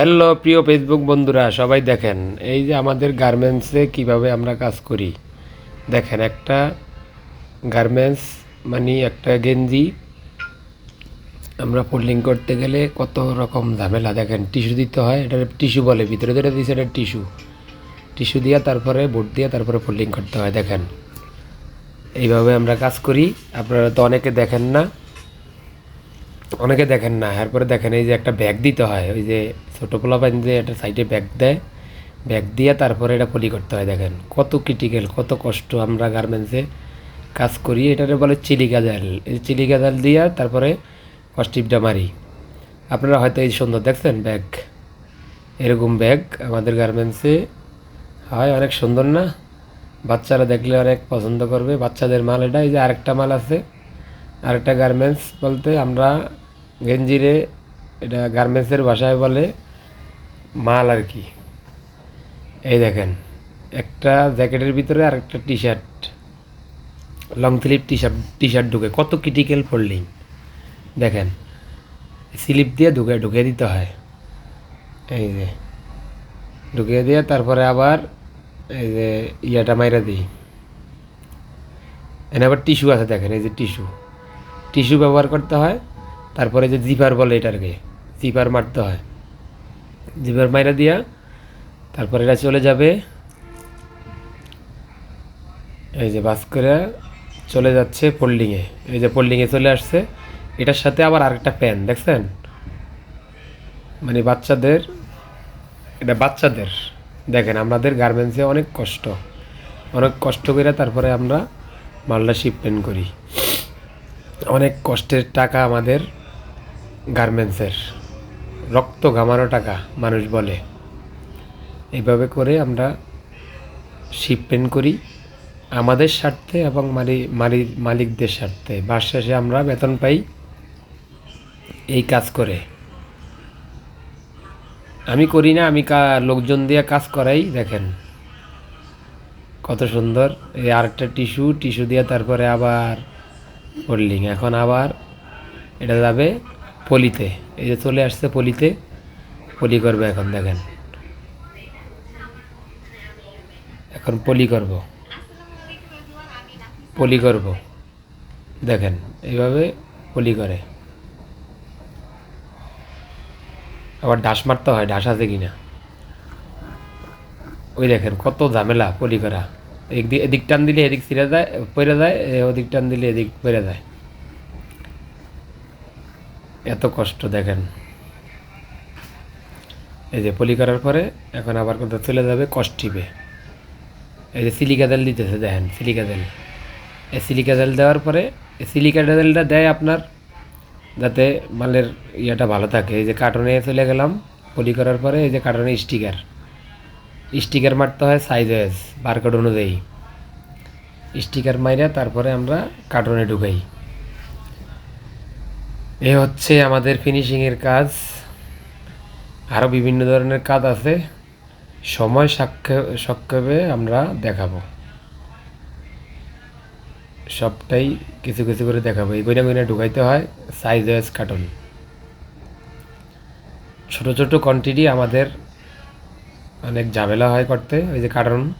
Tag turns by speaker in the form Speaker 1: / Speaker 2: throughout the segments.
Speaker 1: Hello, প্রিয় Facebook বন্ধুরা, সবাই দেখেন, এই যে আমাদের গার্মেন্টসে কীভাবে আমরা কাজ করি। দেখেন, একটা গার্মেন্টস মানে একটা গেঞ্জি, আমরা ফোল্ডিং করতে গেলে কত রকম ঝামেলা। দেখেন, টিস্যু দিতে হয়, এটা টিস্যু বলে, ভিতরে যেটা দিচ্ছে এটা টিস্যু। টিস্যু দিয়া তারপরে, বোর্ড দিয়ে তারপরে ফোল্ডিং করতে হয়, দেখেন। এইভাবে আমরা কাজ করি। আপনারা তো অনেকে দেখেন না, অনেকে দেখেন না। এরপরে দেখেন, এই যে একটা ব্যাগ দিতে হয়, ওই যে ছোটো পোলা পাইন যে একটা সাইডে ব্যাগ দেয়। ব্যাগ দিয়ে তারপরে এটা পলি করতে হয়, দেখেন। কত ক্রিটিক্যাল কত কষ্ট আমরা গার্মেন্টসে কাজ করি। এটারে বলে চিলিকা জাল এই চিলিকা জাল দিয়ে তারপরে কস্টিপটা মারি। আপনারা হয়তো এই সুন্দর দেখছেন ব্যাগ এরকম ব্যাগ আমাদের গার্মেন্টসে হয়, অনেক সুন্দর না? বাচ্চারা দেখলে অনেক পছন্দ করবে। বাচ্চাদের মাল এটা এই যে আরেকটা মাল আছে। আরেকটা গার্মেন্টস বলতে আমরা গেঞ্জিরে এটা গার্মেন্টসের ভাষায় বলে মাল আর কি। এই দেখেন, একটা জ্যাকেটের ভিতরে আরেকটা T shirt long sleeve T shirt T shirt ঢুকে, কত ক্রিটিক্যাল ফোল্ডিং দেখেন স্লিপ দিয়ে ঢুকে ঢুকে দিতে হয়। এই যে, ঢুকিয়ে দিয়ে তারপরে আবার এই যে ইয়াটা মাইরা দিই। এনে আবার টিস্যু আছে দেখেন, এই যে টিস্যু টিস্যু ব্যবহার করতে হয়, তারপরে যে জিপার বলে এটাকে জিপার মারতে হয়। জিপার মাইরা দিয়া, তারপরে এটা চলে যাবে। এই যে বাস করে চলে যাচ্ছে ফোল্ডিংয়ে এই যে ফোল্ডিংয়ে চলে আসছে। এটার সাথে আবার আরেকটা প্যান দেখছেন? মানে বাচ্চাদের, এটা বাচ্চাদের। দেখেন, আমাদের গার্মেন্টসে অনেক কষ্ট। অনেক কষ্ট করে তারপরে আমরা মালটা শিপমেন্ট করি। অনেক কষ্টের টাকা আমাদের গার্মেন্টসের রক্ত ঘামানো টাকা, মানুষ বলে। এইভাবে করে আমরা শিপমেন্ট করি আমাদের স্বার্থে এবং মালি মালিক মালিকদের স্বার্থে। মাস শেষে আমরা বেতন পাই এই কাজ করে। আমি করি না, আমি লোকজন দিয়ে কাজ করাই, দেখেন। কত সুন্দর, এই আরেকটা টিস্যু টিস্যু দিয়ে তারপরে আবার ফোল্ডিং এখন আবার এটা যাবে পলিতে, এই যে চলে আসছে পলিতে, পলি করবে এখন, দেখেন। এখন পলি করব। পলি করব। দেখেন, এইভাবে পলি করে। আবার ডাস মারতে হয়, ডাস আছে কিনা? ওই দেখেন, কত ঝামেলা পলি করা। এদিক এদিক টান দিলে এদিক ছিঁড়ে যায় পড়ে যায় ওদিক টান দিলে এদিক পড়ে যায়। এত কষ্ট, দেখেন। এই যে পলি করার পরে এখন আবার কোথাও চলে যাবে কষ্টিপে এই যে সিলিকা তেল দিতেছে, দেখেন, সিলিকা তেল। এই সিলিকা তেল দেওয়ার পরে এই সিলিকা তেলটা দেয় আপনার যাতে মালের ইয়েটা ভালো থাকে। এই যে কার্টনে চলে গেলাম, পলি করার পরে এই যে কার্টনে স্টিকার। স্টিকার মারতে হয় সাইজ ওয়াইজ বারকোড অনুযায়ী। স্টিকার মাইরা তারপরে আমরা কার্টনে ঢুকাই। এ হচ্ছে আমাদের ফিনিশিংয়ের কাজ। আরও বিভিন্ন ধরনের কাজ আছে। সময় সাক্ষে- সক্ষেপে আমরা দেখাবো। সবটাই কিছু কিছু করে দেখাবো। এই গইনা গইনা ঢুকাইতে হয় সাইজ ওয়াইজ কার্টন ছোট ছোট কোয়ান্টিটি আমাদের অনেক ঝামেলা হয় করতে। ওই যে কারণ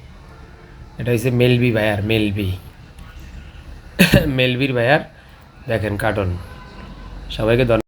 Speaker 1: এটা হচ্ছে মেলবি বায়ার মেলবি মেলবির বায়ার দেখেন কার্টন সবাইকে ধন্যবাদ